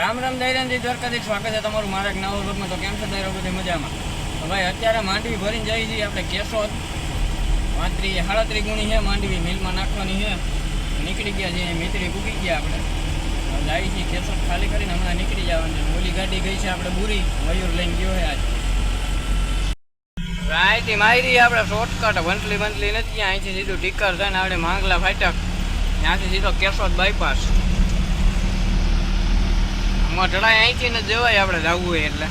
રામ રામ દૈરાનજી દ્વારકાથી સ્વાગત છે તમારું મારા નવા રોગમાં તો કેમ છે દૈરો બધી મજામાં? તો ભાઈ, અત્યારે માંડવી ભરીને જઈએ છીએ આપણે કેશોદ. પાંત્રી સાડત્રીસ ગુણી છે, માંડવી મિલમાં નાખવાની છે. નીકળી ગયા છે મિત્રી ઉગી ગયા આપણે. જાય છીએ કેશોદ ખાલી કરીને, હમણાં નીકળી જવાનું ઓલી ગાડી ગઈ છે આપણે બુરી, મયુર લઈને ગયો છે આજ. રાયથી મારી આપણે શોર્ટકટ વંટલી વંટલી નથી. અહીંથી સીધું ટીકર થઈને આપણે માંગલા ફાટક ત્યાંથી સીધો કેશોદ બાયપાસ મઢડા અહીંથી ને જવાય આપણે જવું હોય એટલે.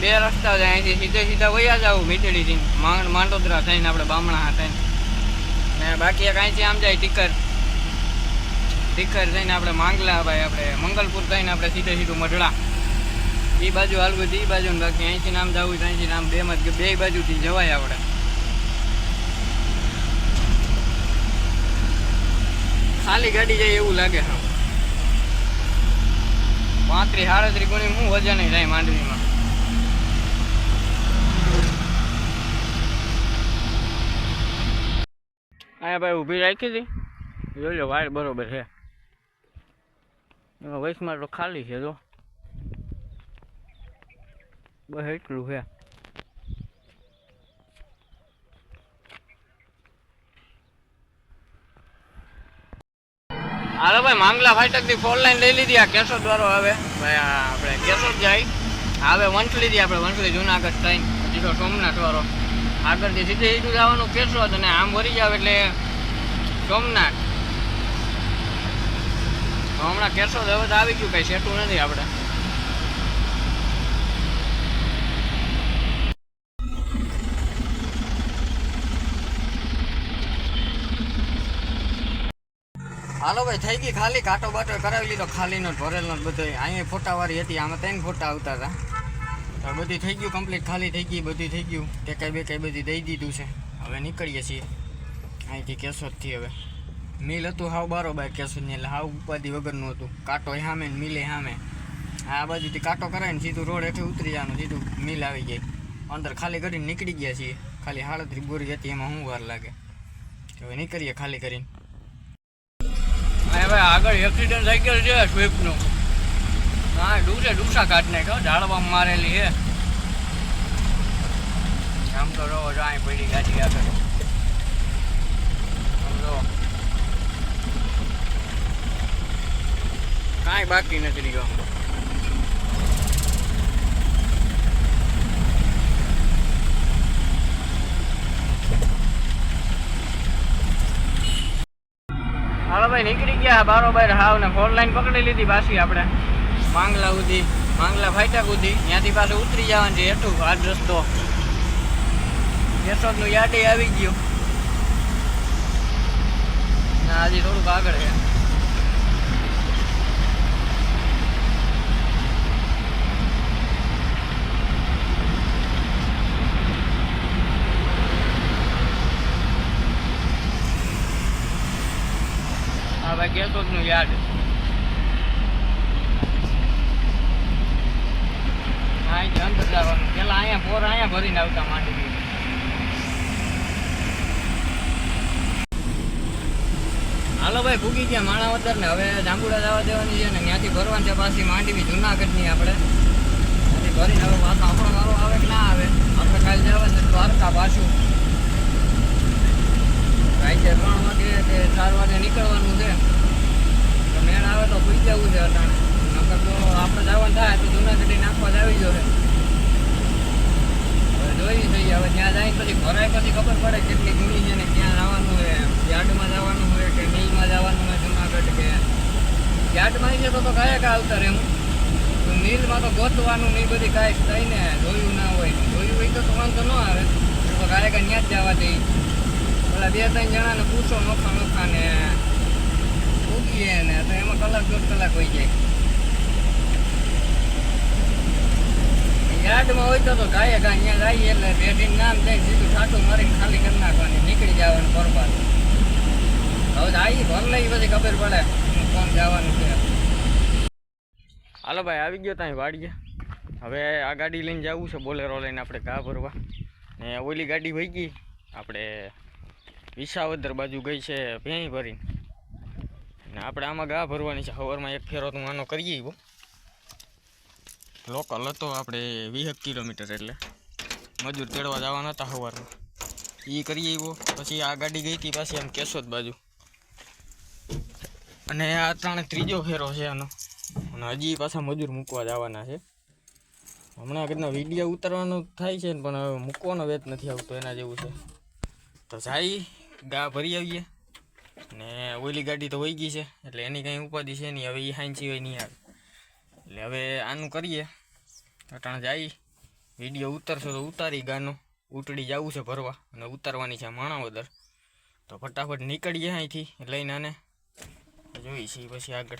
બે રસ્તા છે, અહીંથી સીધે સીધા વયા જવું મીઠડીથી માંડ માંડોદરા થઈને આપણે બામણા થઈને ને બાકી એક અહીંથી આમ જાય ટીકર. ટીકર થઈને આપણે માંગલા ભાઈ આપણે મંગલપુર થઈને આપણે સીધે સીધું મઢડા. એ બાજુ હાલવું એ બાજુ ને બાકી અહીંથી નામ જવું હોય અહીંથી નામ બે માં બે બાજુથી જવાય આપણે. ખાલી ગાડી જાય એવું લાગે હા. પાંત્રીસ સાડત્રીસ ગુણી હું વજન જાય માંડવીમાં. અહીંયા ભાઈ ઊભી રાખી હતી. જોઈ લો વાયર બરોબર છે. એમાં વૈશમાં તો ખાલી છે, જો. બસ એટલું છે. હાલો ભાઈ માંગલા ફાટકથી ફોર લાઈન લઈ લીધી આ કેશોદ વાળો આવે ભાઈ આપણે કેશોદ જાય. હવે વંટલી થી આપણે વંટલી જુનાગઢ ટ્રેન સીધો સોમનાથ વાળો. આગળથી સીધે સીધું જવાનું કેશોદ અને આમ ભરી જાવ એટલે સોમનાથ. હમણાં કેશોદ હવે તો આવી ગયું, કઈ સેટું નથી આપણે. હાલો ભાઈ, થઈ ગઈ ખાલી. કાંટો બાટો કરાવી લીધો, ખાલીનો જ ભરેલનો બધો અહીંયા ફોટાવાળી હતી, આમાં ત્રણ ફોટા આવતા હતા. બધી થઈ ગયું કમ્પ્લીટ ખાલી થઈ ગઈ બધું થઈ ગયું. તે કઈ બે, કઈ બધી દઈ દીધું છે. હવે નીકળીએ છીએ અહીંથી કેશોદથી હવે. મિલ હતું હાવ બારોબાર કેશોદની, એટલે હાવ ઉપાધિ વગરનું હતું. કાંટો સામે ને મિલે સામે આ બાજુથી કાંટો કરાવીને સીધું રોડ હેઠે ઉતરી જવાનું, સીધું મિલ આવી ગઈ અંદર ખાલી કરીને નીકળી ગયા છીએ. ખાલી હાડત્રી બોરી હતી, એમાં શું વાર લાગે? હવે નીકળીએ ખાલી કરીને. હવે આગળ એક્સિડન્ટ થઈ ગયો છે સ્વીપનું હા ડૂસે ડૂસા કાઢ નાખ્યો ઢાળવામાં મારેલી છે. આમ તો રહો અહીં પડી ગાડી આગળ. કાંઈ બાકી નથી રહ્યો. હાલો ભાઈ નીકળી ગયા, બારોબાર હાવ ને ફોર લાઈન પકડી લીધી પાછી આપણે. માંગલા સુધી માંગલા ફાઈટા સુધી ત્યાંથી પાછું ઉતરી જવાનું છે એટલું આ રસ્તો. યશોદનું યાર્ડે આવી ગયું. ના, હજી થોડુંક આગળ છે હા ભાઈ કેશોદનું યાર્ડ હા એ અંદર જવાનું પેલા અહીંયા પોર અહીંયા ભરીને આવતા માંડી હાલો ભાઈ, ભૂગી ગયા માણાવદર ને. હવે જાંબુડા જવા દેવાની છે ને, ત્યાંથી ભરવાની છે પાછી માંડવી જુનાગઢની આપણે. ત્યાંથી ભરીને હવે પાછો આપણો વારો આવે કે ના આવે? આપણે કાલે જવા દ્વારકા પાછું. રાતે ત્રણ વાગે કે ચાર વાગે નીકળવાનું છે. તો આવે તો ભૂલી જવું છે અટાણે. નકર તો આપણે જવાનું થાય તો જૂનાગઢી નાખવા જ આવી જશે જોઈ જઈએ હવે ત્યાં જાય પછી ભરાય પછી ખબર પડે કેટલી ગુણી છે ને ક્યાં જવાનું હોય યાર્ડમાં જવાનું હોય કે મિલમાં જવાનું હોય જુનાગઢ કે. યાર્ડમાં આવી જતો તો કાંઈ કા આવતા રહેવું તો મિલમાં તો ગોતવાનું ને બધી કાંઈ થાય ને, જોયું ના હોય. જોયું હોય તો તો વાંધો ન આવે. તો કાંઈ કાંઈ ત્યાં જ જવા દઈ ઓલા બે ત્રણ જણાને પૂછો નોખા નોખા ને ઉગીએ ને તો એમાં કલાક દોઢ કલાક હોય જાય. યાર્ડમાં હોય તો ગાયે ગા અહીંયા જઈએ એટલે બેઠીને નામ જાય સીધું ઠાઠું મારીને ખાલી કરી નાખવાની, નીકળી જવાનું બરોબર હવે આવી ભર લઈ પછી ખબર પડે કોણ જવાનું છે. હાલો ભાઈ, આવી ગયો ત્યાં વાડીએ. હવે આ ગાડી લઈને જવું છે, બોલેરો લઈને આપણે ઘા ભરવા. ને ઓલી ગાડી વહી ગઈ, આપણે વિસાવદર બાજુ ગઈ છે ભેંઈ ભરીને. ને આપણે આમાં ગા ભરવાની છે. હવરમાં એક ફેરો તો આનો કરીએ એવો લોકલ હતો આપણે વીસ કિલોમીટર એટલે. મજૂર તેડવા જવાના હતા સવારમાં. એ કરીએ એવો પછી આ ગાડી ગઈ હતી પાછી આમ કેશોદ બાજુ. અને આ ત્રણે ત્રીજો ફેરો છે આનો. અને હજી પાછા મજૂર મૂકવા જવાના છે. હમણાં કદના વીડિયો ઉતારવાનો થાય છે ને, પણ હવે મૂકવાનો વેત નથી આવતો એના જેવું છે. તો જાય. ગા ભરી આવીએ. ને ઓલી ગાડી તો વહી ગઈ છે, એટલે એની કંઈ ઉપાધિ છે નહીં, હવે એ હાઈન સિવાય નહીં આવે. એટલે હવે આનું કરીએ. અટાણ જાય. વીડિયો ઉતરશો તો ઉતારી ગાનો. ઉતડી જવું છે ભરવા, અને ઉતારવાની છે માણાવદર. તો ફટાફટ નીકળીએ અહીંથી, લઈને આને. જોઈ છીએ પછી આગળ.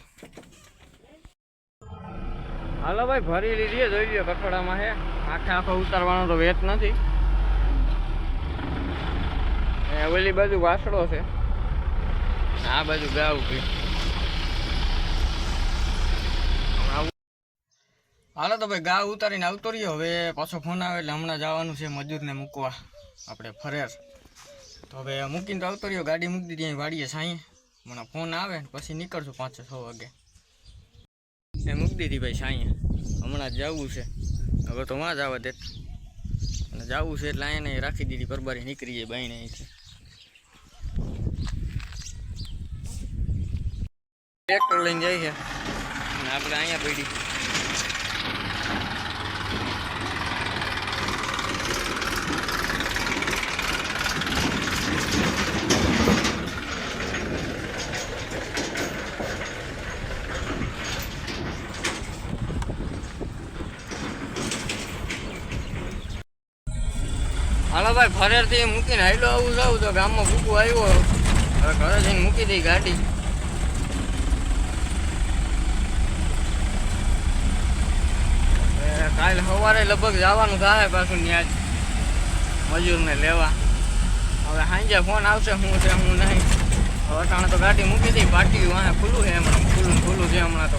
હાલો ભાઈ, ભરી લીધી જોઈ લ્યો કઠોળામાં છે આખે આખો ઉતારવાનો તો વેત નથી. એ ઓલી બાજુ વાસળો છે. આ બાજુ ગા ઊભી હાલો તો ભાઈ ગા ઉતારીને આવતો રહ્યો. હવે પાછો ફોન આવે એટલે હમણાં જવાનું છે મજૂરને મૂકવા. આપણે ફરેર. તો હવે મૂકીને તો આવતો રહ્યો. ગાડી મૂકી દીધી, અહીં વાડીએ સાંઈ હમણાં ફોન આવે પછી નીકળશું પાંચ છ વાગે. એ મૂકી દીધી ભાઈ સાંઈ હમણાં જવું છે. હવે તો વાં જ આવે તે. અને જવું છે એટલે અહીંયા રાખી દીધી પરબારી નીકળી જાય બાઈને અહીંથી. ટ્રેક્ટર લઈને જાય છે. આપણે અહીંયા પડી. હાલો ભાઈ, ફરેરથી મૂકીને હાઈલો આવું, જાઉં તો ગામમાં ભૂકું આવ્યો. હવે ઘરે જઈને મૂકી દઈ ગાડી હવે કાલ સવારે લગભગ જવાનું થાય, પાછું ત્યાં મજૂરને લેવા. હવે સાંજે ફોન આવશે શું છે શું નહીં. હવે તો ગાડી મૂકી દઈ પાટી વાંહે ખુલ્લું છે હમણાં ખુલ્લું ખુલ્લું છે હમણાં તો.